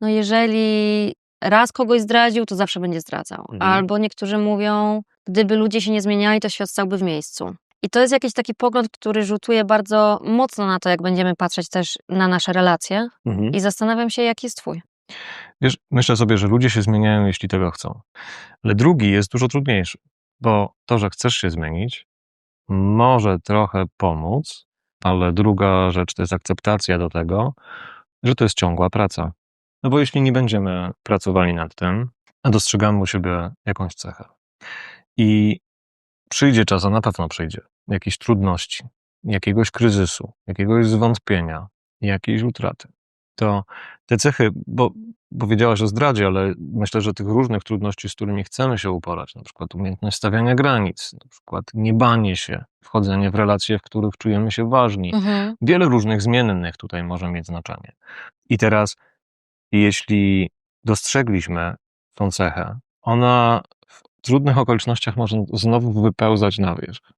no jeżeli raz kogoś zdradził, to zawsze będzie zdradzał. Mhm. Albo niektórzy mówią, gdyby ludzie się nie zmieniali, to świat stałby w miejscu. I to jest jakiś taki pogląd, który rzutuje bardzo mocno na to, jak będziemy patrzeć też na nasze relacje. Mhm. I zastanawiam się, jaki jest twój. Wiesz, myślę sobie, że ludzie się zmieniają, jeśli tego chcą. Ale drugi jest dużo trudniejszy, bo to, że chcesz się zmienić, może trochę pomóc, ale druga rzecz to jest akceptacja do tego, że to jest ciągła praca. No bo jeśli nie będziemy pracowali nad tym, a dostrzegamy u siebie jakąś cechę i przyjdzie czas, a na pewno przyjdzie, jakiejś trudności, jakiegoś kryzysu, jakiegoś zwątpienia, jakiejś utraty, to te cechy, bo powiedziałaś o zdradzie, ale myślę, że tych różnych trudności, z którymi chcemy się uporać, na przykład umiejętność stawiania granic, na przykład niebanie się, wchodzenie w relacje, w których czujemy się ważni, Mhm. wiele różnych zmiennych tutaj może mieć znaczenie. I teraz, jeśli dostrzegliśmy tą cechę, ona w trudnych okolicznościach może znowu wypełzać na wierzch.